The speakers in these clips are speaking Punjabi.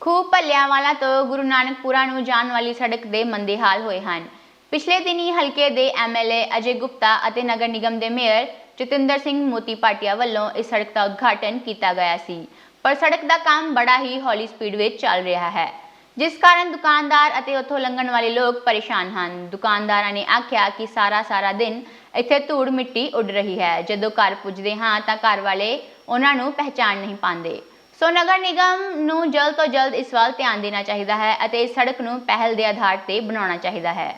ਖੂਬ ਭੱਲਿਆਂਵਾਲਾ ਤੋਂ ਗੁਰੂ ਨਾਨਕਪੁਰਾ ਨੂੰ ਜਾਣ ਵਾਲੀ ਸੜਕ ਦੇ ਮੰਦੇ ਹਾਲ ਹੋਏ ਹਨ। ਪਿਛਲੇ ਦਿਨੀ ਹਲਕੇ ਦੇ ਐਮਐਲਏ ਅਜੇ ਗੁਪਤਾ ਅਤੇ ਨਗਰ ਨਿਗਮ ਦੇ ਮੇਅਰ ਜਤਿੰਦਰ ਸਿੰਘ ਮੋਤੀ ਪਾਟਿਆ ਵੱਲੋਂ ਇਸ ਸੜਕ ਦਾ ਉਦਘਾਟਨ ਕੀਤਾ ਗਿਆ ਸੀ। ਪਰ ਸੜਕ ਦਾ ਕੰਮ ਬੜਾ ਹੀ ਹੌਲੀ ਸਪੀਡ ਵਿੱਚ ਚੱਲ ਰਿਹਾ ਹੈ, ਜਿਸ ਕਾਰਨ ਦੁਕਾਨਦਾਰ ਅਤੇ ਉੱਥੋਂ ਲੰਘਣ ਵਾਲੇ ਲੋਕ ਪਰੇਸ਼ਾਨ ਹਨ। ਦੁਕਾਨਦਾਰਾਂ ਨੇ ਆਖਿਆ ਕਿ ਸਾਰਾ ਸਾਰਾ ਦਿਨ ਇੱਥੇ ਧੂੜ ਮਿੱਟੀ ਉੱਡ ਰਹੀ ਹੈ। ਜਦੋਂ ਘਰ ਪੁੱਜਦੇ ਹਾਂ ਤਾਂ ਘਰ ਵਾਲੇ ਉਹਨਾਂ ਨੂੰ ਪਹਿਚਾਣ ਨਹੀਂ ਪਾਉਂਦੇ। ਸੋ ਨਗਰ ਨਿਗਮ ਨੂੰ ਜਲਦ ਤੋਂ ਜਲਦ ਇਸ ਵੱਲ ਧਿਆਨ ਦੇਣਾ ਚਾਹੀਦਾ ਹੈ ਅਤੇ ਇਸ ਸੜਕ ਨੂੰ ਪਹਿਲ ਦੇ ਆਧਾਰ ਤੇ ਬਣਾਉਣਾ ਚਾਹੀਦਾ ਹੈ।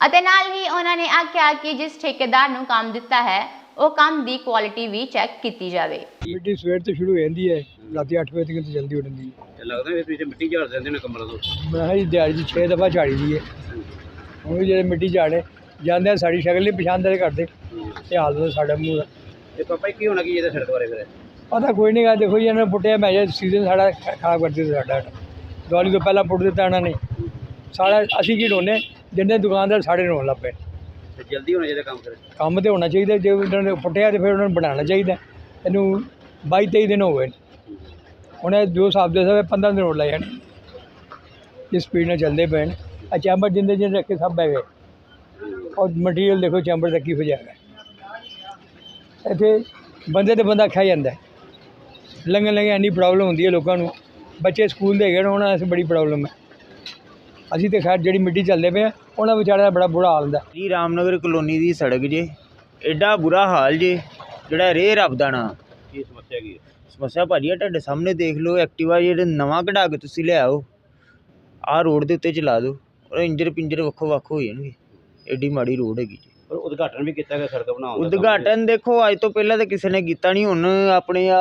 ਅਤੇ ਨਾਲ ਹੀ ਉਹਨਾਂ ਨੇ ਆਖਿਆ ਕਿ ਜਿਸ ਠੇਕੇਦਾਰ ਨੂੰ ਕੰਮ ਦਿੱਤਾ ਹੈ ਉਹ ਕੰਮ ਦੀ ਕੁਆਲਿਟੀ ਵੀ ਚੈੱਕ ਕੀਤੀ ਜਾਵੇ। ਮਿੱਟੀ ਸਵੇਰ ਤੋਂ ਸ਼ੁਰੂ ਹੋ ਜਾਂਦੀ ਹੈ ਰਾਤੀ 8 ਵਜੇ ਤੱਕ ਤਾਂ ਜਲਦੀ ਹੋ ਜਾਂਦੀ ਹੈ ਤੇ ਲੱਗਦਾ ਵੀ ਤੁਸੀਂ ਮਿੱਟੀ ਝਾੜ ਦਿੰਦੇ ਨੇ ਕਮਰਾਂ ਤੋਂ। ਮੈਂ ਕਿਹਾ ਜੀ ਦਿਹਾੜੀ 'ਚ 6 ਦਫਾ ਝਾੜੀ ਦੀ ਹੈ। ਹੁਣ ਵੀ ਜਿਹੜੇ ਮਿੱਟੀ ਝਾੜੇ ਜਾਂਦੇ ਆ ਸਾਡੀ ਸ਼ਕਲ ਨਹੀਂ ਪਛਾਣਦੇ ਕਰਦੇ ਇਹ ਹਾਲ ਤਾਂ ਸਾਡਾ ਮੂੰਹ ਦਾ। ਤੇ ਪਾਪਾ ਕੀ ਹੋਣਾ ਕੀ ਇਹਦੇ ਸੜਕ ਬਾਰੇ ਫਿਰ? ਪਤਾ ਕੋਈ ਨਹੀਂ ਗਾ ਦੇਖੋ ਜੀ ਇਹਨਾਂ ਨੇ ਪੁੱਟਿਆ ਮੈਂ ਜੇ ਸੀਜ਼ਨ ਸਾਡਾ ਖਰਾਬ ਕਰ ਦਿੱਤਾ ਸਾਡਾ ਦੀਵਾਲੀ ਤੋਂ ਪਹਿਲਾਂ ਪੁੱਟ ਦਿੱਤਾ ਇਹਨਾਂ ਨੇ। ਸਾਡਾ ਅਸੀਂ ਕੀ ਢੋਨੇ ਜਿੰਨੇ ਦੁਕਾਨਦਾਰ ਸਾਡੇ ਰੋਣ ਲੱਗ ਪਏ। ਤੇ ਜਲਦੀ ਹੋਣਾ ਚਾਹੀਦਾ ਕੰਮ ਕੰਮ ਤੇ ਹੋਣਾ ਚਾਹੀਦਾ ਜੇ ਉਹਨਾਂ ਨੇ ਪੁੱਟਿਆ ਤੇ ਫਿਰ ਉਹਨਾਂ ਨੂੰ ਬਣਾਉਣਾ ਚਾਹੀਦਾ। ਇਹਨੂੰ 22 23 ਦਿਨ ਹੋ ਗਏ ਨੇ। ਹੁਣ ਇਹ ਜੋ ਹਿਸਾਬ ਦੇ ਸਭ 15 ਦਿਨ ਹੋ ਲੈ ਜਾਣ। ਇਸ ਸਪੀਡ ਨਾਲ ਚੱਲਦੇ ਨੇ। ਆ ਚੈਂਬਰ ਜਿੰਦੇ ਜਿੰਦੇ ਰੱਖੇ ਸਭ ਬਹਿ ਗਏ। ਔਰ ਮਟੀਰੀਅਲ ਦੇਖੋ ਚੈਂਬਰ ਦਾ ਕੀ ਹੋ ਜਾਏਗਾ ਇੱਥੇ ਬੰਦੇ ਤੇ ਬੰਦਾ ਖਾ ਜਾਂਦਾ। ਲੰਘਣ ਲੰਘੇ ਇੰਨੀ ਪ੍ਰੋਬਲਮ ਹੁੰਦੀ ਹੈ ਲੋਕਾਂ ਨੂੰ। ਬੱਚੇ ਸਕੂਲ ਦੇ ਹੈਗੇ ਨੇ ਉਹਨਾਂ ਵਾਸਤੇ ਬੜੀ ਪ੍ਰੋਬਲਮ ਹੈ। ਅਸੀਂ ਤੇ ਖੈਰ ਜਿਹੜੀ ਮਿੱਟੀ ਚੱਲਦੇ ਪਏ ਆ ਉਹਨਾਂ ਵਿਚਾਰਿਆਂ ਦਾ ਬੜਾ ਬੁਰਾ ਹਾਲ ਹੁੰਦਾ। ਜੀ ਰਾਮਨਗਰ ਕਲੋਨੀ ਦੀ ਸੜਕ ਜੇ ਐਡਾ ਬੁਰਾ ਹਾਲ ਜੇ ਜਿਹੜਾ ਰੇ ਰੱਬ ਦਾ ਨਾਂ। ਕੀ ਸਮੱਸਿਆ ਕੀ ਹੈ? ਸਮੱਸਿਆ ਭਾਜੀ ਆ ਤੁਹਾਡੇ ਸਾਹਮਣੇ ਦੇਖ ਲਓ ਐਕਟਿਵਾ ਜਿਹੜੇ ਨਵਾਂ ਕਢਾ ਕੇ ਤੁਸੀਂ ਲਿਆਓ ਆਹ ਰੋਡ ਦੇ ਉੱਤੇ ਚਲਾ ਦਿਓ ਔਰ ਇੰਜਰ ਪਿੰਜਰ ਵੱਖੋ ਵੱਖ ਹੋ ਜਾਣਗੇ। ਐਡੀ ਮਾੜੀ ਰੋਡ ਹੈਗੀ ਜੀ। ਪਰ ਉਦਘਾਟਨ ਵੀ ਕੀਤਾ ਗਿਆ ਸੜਕ ਬਣਾਉਣ ਦਾ। ਉਦਘਾਟਨ ਦੇਖੋ ਅੱਜ ਤੋਂ ਪਹਿਲਾਂ ਤਾਂ ਕਿਸੇ ਨੇ ਕੀਤਾ ਨਹੀਂ ਹੁਣ ਆਪਣੇ ਆ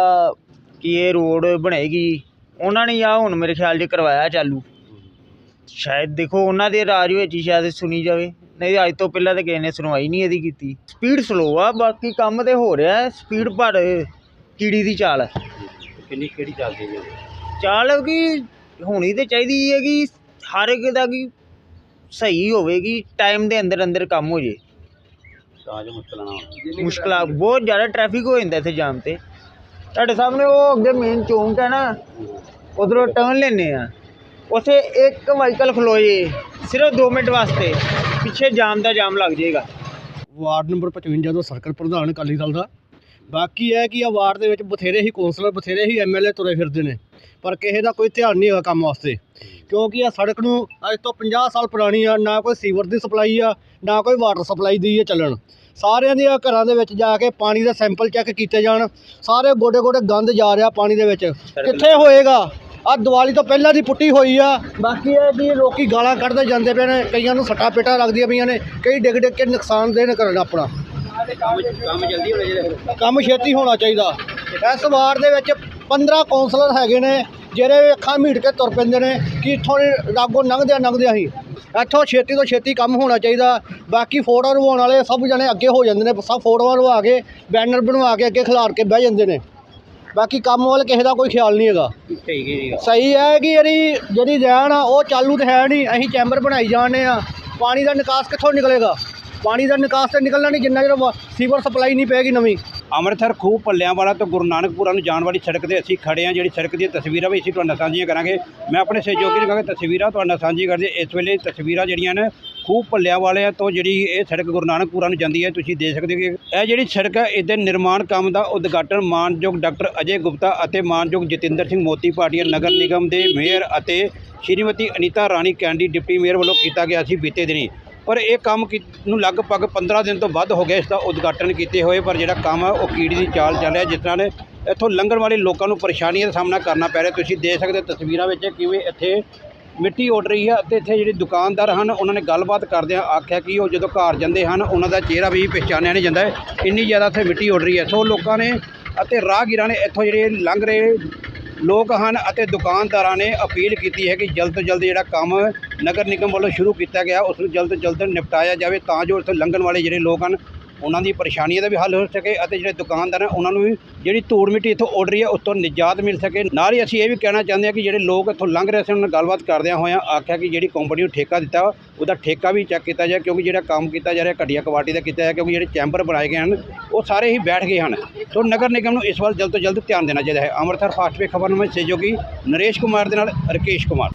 ਕੀ ਇਹ ਰੋਡ ਬਣੇਗੀ। ਉਹਨਾਂ ਨੇ ਆ ਹੁਣ ਮੇਰੇ ਖਿਆਲ 'ਚ ਕਰਵਾਇਆ ਚਾਲੂ। ਸ਼ਾਇਦ ਦੇਖੋ ਉਹਨਾਂ ਦੇ ਰਾਜ ਵਿੱਚ ਹੀ ਸ਼ਾਇਦ ਸੁਣੀ ਜਾਵੇ। ਨਹੀਂ ਅੱਜ ਤੋਂ ਪਹਿਲਾਂ ਤਾਂ ਕਿਸੇ ਨੇ ਸੁਣਵਾਈ ਨਹੀਂ ਇਹਦੀ ਕੀਤੀ। ਸਪੀਡ ਸਲੋ ਆ ਬਾਕੀ ਕੰਮ ਤੇ ਹੋ ਰਿਹਾ ਸਪੀਡ ਪਰ ਕੀੜੀ ਦੀ ਚਾਲ ਹੈ। ਕਿੰਨੀ ਕਿਹੜੀ ਚੱਲਦੀ ਹੈ? ਚਾਲ ਕੀ? ਹੋਣੀ ਤੇ ਚਾਹੀਦੀ ਹੈ ਕਿ ਹਰ ਇੱਕ ਦਾ ਕੀ ਸਹੀ ਹੋਵੇਗੀ। ਟਾਈਮ ਦੇ ਅੰਦਰ ਅੰਦਰ ਕੰਮ ਹੋ ਜੇ। ਤਾਂ ਜੋ ਮੁਸ਼ਕਲਾਂ ਨਾ ਹੋਣ। ਮੁਸ਼ਕਲਾਂ ਬਹੁਤ ਜ਼ਿਆਦਾ ਟ੍ਰੈਫਿਕ ਹੋ ਜਾਂਦਾ ਇੱਥੇ ਜਾਮ ਤੇ। ਤੁਹਾਡੇ ਸਾਹਮਣੇ ਉਹ ਅੱਗੇ ਮੇਨ ਚੌਂਕ ਹੈ ਨਾ, ਉਧਰੋਂ ਟਰਨ ਲੈਨੇ ਆ ਉੱਥੇ ਇੱਕ ਵਾਹੀਕਲ ਖਲੋਏ, ਸਿਰਫ 2 ਮਿੰਟ ਵਾਸਤੇ, ਪਿੱਛੇ ਜਾਮ ਦਾ ਜਾਮ ਲੱਗ ਜਾਏਗਾ। ਵਾਰਡ ਨੰਬਰ 55 ਤੋਂ ਸਰਕਲ ਪ੍ਰਧਾਨ ਅਕਾਲੀ ਦਲ ਦਾ। ਬਾਕੀ ਇਹ ਕਿ ਆ ਵਾਰਡ ਦੇ ਵਿੱਚ ਬਥੇਰੇ ਹੀ ਕੌਂਸਲਰ ਬਥੇਰੇ ਹੀ ਐਮਐਲਏ ਤੁਰੇ ਫਿਰਦੇ ਨੇ, ਪਰ ਕਿਸੇ ਦਾ ਕੋਈ ਧਿਆਨ ਨਹੀਂ ਹੈਗਾ ਕੰਮ ਵਾਸਤੇ। ਕਿਉਂਕਿ ਇਹ ਸੜਕ ਨੂੰ ਅੱਜ ਤੋਂ 50 ਸਾਲ ਪੁਰਾਣੀ ਆ, ਨਾ ਕੋਈ ਸੀਵਰ ਦੀ ਸਪਲਾਈ ਆ, ਨਾ ਕੋਈ ਵਾਟਰ ਸਪਲਾਈ ਦੀ ਆ ਚੱਲਣ। ਸਾਰਿਆਂ ਦੀਆਂ ਘਰਾਂ ਦੇ ਵਿੱਚ ਜਾ ਕੇ ਪਾਣੀ ਦਾ ਸੈਂਪਲ ਚੈੱਕ ਕੀਤੇ ਜਾਣ। ਸਾਰੇ ਗੋਡੇ ਗੋਡੇ ਗੰਦ ਜਾ ਰਿਹਾ ਪਾਣੀ ਦੇ ਵਿੱਚ। ਕਿੱਥੇ ਹੋਏਗਾ? ਆ ਦੀਵਾਲੀ ਤੋਂ ਪਹਿਲਾਂ ਦੀ ਪੁੱਟੀ ਹੋਈ ਆ। ਬਾਕੀ ਇਹ ਕਿ ਲੋਕੀ ਗਾਲਾਂ ਕੱਢਦੇ ਜਾਂਦੇ ਪਏ ਨੇ। ਕਈਆਂ ਨੂੰ ਸੱਟਾਂ ਪੇਟਾਂ ਲੱਗਦੀਆਂ ਪਈਆਂ ਨੇ। ਕਈ ਡਿੱਗ ਡਿੱਗ ਕੇ ਨੁਕਸਾਨ ਦੇਣ ਕਰਨ ਆਪਣਾ। ਕੰਮ ਜਲਦੀ ਹੋਣਾ ਚਾਹੀਦਾ ਕੰਮ ਛੇਤੀ ਹੋਣਾ ਚਾਹੀਦਾ। ਇਸ ਵਾਰ ਦੇ ਵਿੱਚ 15 ਕੌਂਸਲਰ ਹੈਗੇ ਨੇ ਜਿਹੜੇ ਅੱਖਾਂ ਮੀਟ ਕੇ ਤੁਰ ਪੈਂਦੇ ਨੇ ਕਿ ਇੱਥੋਂ ਲਾਗੋਂ ਲੰਘਦਿਆਂ ਲੰਘਦਿਆਂ ਹੀ। ਇੱਥੋਂ ਛੇਤੀ ਤੋਂ ਛੇਤੀ ਕੰਮ ਹੋਣਾ ਚਾਹੀਦਾ। ਬਾਕੀ ਫੋਟੋ ਰਵਾਉਣ ਵਾਲੇ ਸਭ ਜਣੇ ਅੱਗੇ ਹੋ ਜਾਂਦੇ ਨੇ ਸਭ ਫੋਟੋਆਂ ਰਵਾ ਕੇ ਬੈਨਰ ਬਣਵਾ ਕੇ ਅੱਗੇ ਖਿਲਾਰ ਕੇ ਬਹਿ ਜਾਂਦੇ ਨੇ। ਬਾਕੀ ਕੰਮ ਵੱਲ ਕਿਸੇ ਦਾ ਕੋਈ ਖਿਆਲ ਨਹੀਂ ਹੈਗਾ। ਠੀਕ ਹੈ ਜੀ ਸਹੀ ਹੈ ਕਿ ਜਿਹੜੀ ਜਿਹੜੀ ਰੈਣ ਆ ਉਹ ਚਾਲੂ ਤੇ ਹੈ ਨਹੀਂ। ਅਸੀਂ ਚੈਂਬਰ ਬਣਾਈ ਜਾਂਦੇ ਆ ਪਾਣੀ ਦਾ ਨਿਕਾਸ ਕਿੱਥੋਂ ਨਿਕਲੇਗਾ? ਪਾਣੀ ਦਾ ਨਿਕਾਸ ਤੇ ਨਿਕਲਣਾ ਨਹੀਂ ਜਿੰਨਾ ਚਿਰ ਸੀਵਰ ਸਪਲਾਈ ਨਹੀਂ ਪਏਗੀ ਨਵੀਂ। ਅੰਮ੍ਰਿਤਸਰ ਖੂਹ ਪੱਲਿਆਂ ਵਾਲਾ ਤੋਂ ਗੁਰੂ ਨਾਨਕਪੁਰਾ ਨੂੰ ਜਾਣ ਵਾਲੀ ਸੜਕ ਤੇ ਅਸੀਂ ਖੜੇ ਹਾਂ, ਜਿਹੜੀ ਸੜਕ ਦੀਆਂ ਤਸਵੀਰਾਂ ਵੀ ਅਸੀਂ ਤੁਹਾਡੇ ਨਾਲ ਸਾਂਝੀਆਂ ਕਰਾਂਗੇ। ਮੈਂ ਆਪਣੇ ਸਹਿਯੋਗੀ ਨੂੰ ਕਹਾਂਗਾ, ਤਸਵੀਰਾਂ ਤੁਹਾਡੇ ਨਾਲ ਸਾਂਝੀ ਕਰਦੇ, ਇਸ ਵੇਲੇ ਤਸਵੀਰਾਂ ਜਿਹੜੀਆਂ ਨੇ, ਖੂਹ ਪੱਲਿਆਂ ਵਾਲਿਆਂ ਤੋਂ ਜਿਹੜੀ ਇਹ ਸੜਕ ਗੁਰੂ ਨਾਨਕਪੁਰਾ ਨੂੰ ਜਾਂਦੀ ਹੈ, ਤੁਸੀਂ ਦੇਖ ਸਕਦੇ ਹੋ ਕਿ ਇਹ ਜਿਹੜੀ ਸੜਕ ਹੈ, ਇਹਦੇ ਨਿਰਮਾਣ ਕੰਮ ਦਾ ਉਦਘਾਟਨ ਮਾਨਯੋਗ ਡਾਕਟਰ ਅਜੇ ਗੁਪਤਾ ਅਤੇ ਮਾਨਯੋਗ ਜਤਿੰਦਰ ਸਿੰਘ ਮੋਤੀ ਪਾਟੀਆ, ਨਗਰ ਨਿਗਮ ਦੇ ਮੇਅਰ ਅਤੇ ਸ਼੍ਰੀਮਤੀ ਅਨੀਤਾ ਰਾਣੀ ਕੈਂਡੀ, ਡਿਪਟੀ ਮੇਅਰ ਵੱਲੋਂ ਕੀਤਾ ਗਿਆ ਸੀ ਬੀਤੇ ਦਿਨੀ। ਪਰ ਇਹ ਕੰਮ ਕੀ- ਨੂੰ ਲਗਭਗ 15 ਦਿਨ ਤੋਂ ਵੱਧ ਹੋ ਗਿਆ ਇਸ ਦਾ ਉਦਘਾਟਨ ਕੀਤੇ ਹੋਏ, ਪਰ ਜਿਹੜਾ ਕੰਮ ਹੈ ਉਹ ਕੀੜੀ ਦੀ ਚਾਲ ਚੱਲ ਰਿਹਾ, ਜਿਸ ਤਰ੍ਹਾਂ ਨੇ ਇੱਥੋਂ ਲੰਘਣ ਵਾਲੇ ਲੋਕਾਂ ਨੂੰ ਪਰੇਸ਼ਾਨੀਆਂ ਦਾ ਸਾਹਮਣਾ ਕਰਨਾ ਪੈ ਰਿਹਾ। ਤੁਸੀਂ ਦੇਖ ਸਕਦੇ ਹੋ ਤਸਵੀਰਾਂ ਵਿੱਚ ਕਿਵੇਂ ਇੱਥੇ ਮਿੱਟੀ ਉੱਡ ਰਹੀ ਹੈ ਅਤੇ ਇੱਥੇ ਜਿਹੜੇ ਦੁਕਾਨਦਾਰ ਹਨ, ਉਹਨਾਂ ਨੇ ਗੱਲਬਾਤ ਕਰਦਿਆਂ ਆਖਿਆ ਕਿ ਉਹ ਜਦੋਂ ਘਰ ਜਾਂਦੇ ਹਨ, ਉਹਨਾਂ ਦਾ ਚਿਹਰਾ ਵੀ ਪਛਾਣਿਆ ਨਹੀਂ ਜਾਂਦਾ। ਇੰਨੀ ਜ਼ਿਆਦਾ ਇੱਥੇ ਮਿੱਟੀ ਉੱਡ ਰਹੀ ਹੈ। ਸੋ ਲੋਕਾਂ ਨੇ ਅਤੇ ਰਾਹਗੀਰਾਂ ਨੇ ਇੱਥੋਂ ਜਿਹੜੇ ਲੰਘ ਰਹੇ ਲੋਕ ਹਨ ਅਤੇ ਦੁਕਾਨਦਾਰਾਂ ਨੇ ਅਪੀਲ ਕੀਤੀ ਹੈ ਕਿ ਜਲਦ ਤੋਂ ਜਲਦ ਜਿਹੜਾ ਕੰਮ ਨਗਰ ਨਿਗਮ ਵੱਲੋਂ ਸ਼ੁਰੂ ਕੀਤਾ ਗਿਆ, ਉਸ ਨੂੰ ਜਲਦ ਤੋਂ ਜਲਦ ਨਿਪਟਾਇਆ ਜਾਵੇ ਤਾਂ ਜੋ ਇੱਥੇ ਲੰਘਣ ਵਾਲੇ ਜਿਹੜੇ ਲੋਕ ਹਨ ਉਹਨਾਂ ਦੀ ਪਰੇਸ਼ਾਨੀਆਂ ਦਾ ਵੀ ਹੱਲ ਹੋ ਸਕੇ ਅਤੇ ਜਿਹੜੇ ਦੁਕਾਨਦਾਰ ਹਨ, ਉਹਨਾਂ ਨੂੰ ਵੀ ਜਿਹੜੀ ਧੂੜ ਮਿੱਟੀ ਇੱਥੋਂ ਉੱਡ ਰਹੀ ਹੈ ਉਸ ਤੋਂ ਨਿਜਾਤ ਮਿਲ ਸਕੇ। ਨਾਲ ਹੀ ਅਸੀਂ ਇਹ ਵੀ ਕਹਿਣਾ ਚਾਹੁੰਦੇ ਹਾਂ ਕਿ ਜਿਹੜੇ ਲੋਕ ਇੱਥੋਂ ਲੰਘ ਰਹੇ ਸੀ ਉਹਨਾਂ ਨਾਲ ਗੱਲਬਾਤ ਕਰਦਿਆਂ ਹੋਇਆਂ ਆਖਿਆ ਕਿ ਜਿਹੜੀ ਕੰਪਨੀ ਨੂੰ ਠੇਕਾ ਦਿੱਤਾ, ਉਹਦਾ ਠੇਕਾ ਵੀ ਚੈੱਕ ਕੀਤਾ ਜਾਏ, ਕਿਉਂਕਿ ਜਿਹੜਾ ਕੰਮ ਕੀਤਾ ਜਾ ਰਿਹਾ, ਘਟੀਆ ਕੁਆਲਿਟੀ ਦਾ ਕੀਤਾ ਹੈ ਕਿਉਂਕਿ ਜਿਹੜੇ ਚੈਂਬਰ ਬਣਾਏ ਗਏ ਹਨ, ਉਹ ਸਾਰੇ ਹੀ ਬੈਠ ਗਏ ਹਨ। ਸੋ ਨਗਰ ਨਿਗਮ ਨੂੰ ਇਸ ਵੱਲ ਜਲਦ ਤੋਂ ਜਲਦ ਧਿਆਨ ਦੇਣਾ ਚਾਹੀਦਾ ਹੈ। ਅੰਮ੍ਰਿਤਸਰ ਫਾਸਟ ਖਬਰ ਨੂੰ ਮੈਂ ਸਹਿਯੋਗੀ ਨਰੇਸ਼ ਕੁਮਾਰ ਦੇ ਨਾਲ ਰਕੇਸ਼ ਕੁਮਾਰ।